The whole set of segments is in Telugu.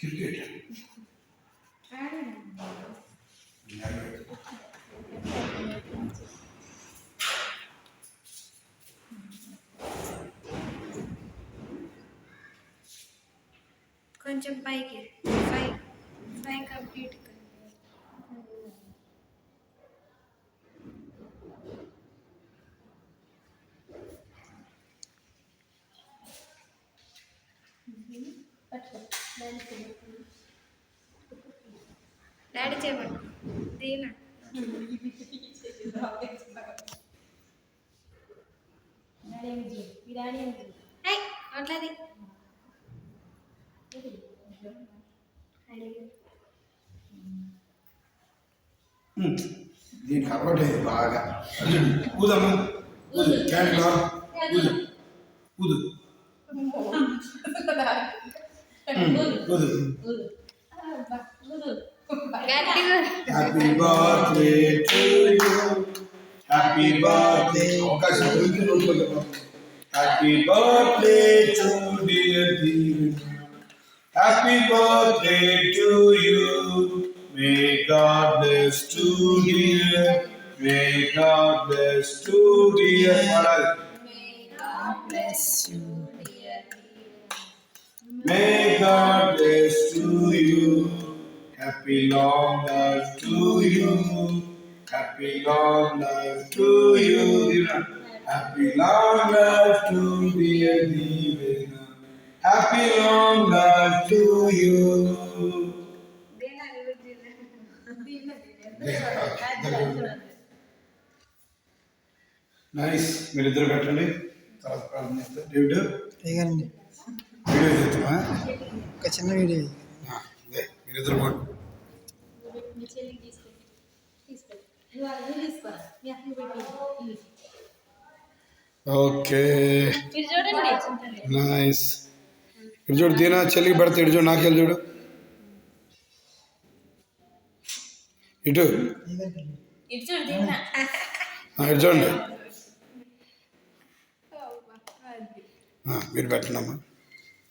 క్రికెట్. కొంచెం పైకి. ఫైవ్ ఫైవ్ కంప్లీట్ డాడీ చేయమను దీనా? అట్లది దీనికి అలవాటు అయింది బాగా. ఊదమ్మా ఊదు గట్టిగా happy birthday to you happy birthday అవకాశం దొరికి నోడుకోలేదు happy birthday to dear happy birthday to you may God bless to dear may God bless to dear పాడాలి May God bless to you. Happy long life to you. Happy long life to you. Happy long life to dear Divina. Happy long life to you. దీనా నైస్ మీరిద్దరు పెట్టండి తర్వాత ప్రార్థన చేస్తారు డేవిడ్ వీడియో చేస్తామా ఒక చిన్న వీడియో మీరిద్దరు ఓకే. నైస్. ఇటు చూడు దీనా చెల్లికి పడితే ఇటు చూడు నాకెళ్ళి చూడు. ఇటు. ఇటు చూడండి. మీరు పెట్టండి అమ్మా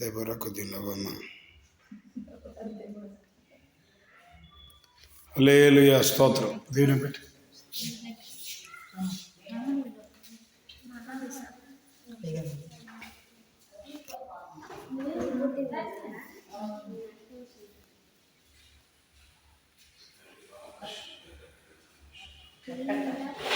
ఇటు దేవరా కొద్ది నవ్వమ్మ లేలుయా స్తోత్రం దీని పెట్టి చేయగలండి మంచిగా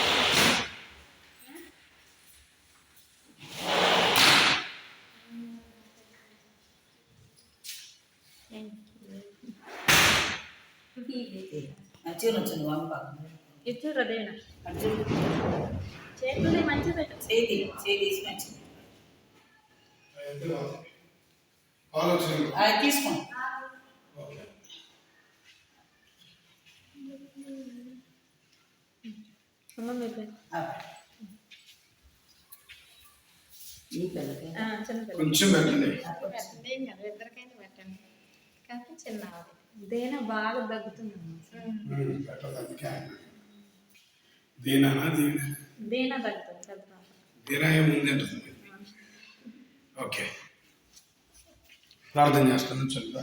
అదేనా మంచిగా చేతులు మంచిగా పెట్టు. చేతి చేతి అది తీసుకోండి కొంచెం పెట్టండి. ఇద్దరికైనా పెట్టండి. కాకపోతే చిన్న. దేనా బాగా దీనా దేనా దగ్గుతుంది అంటుంది ఓకే. ప్రార్థన చేస్తాను చల్లుదా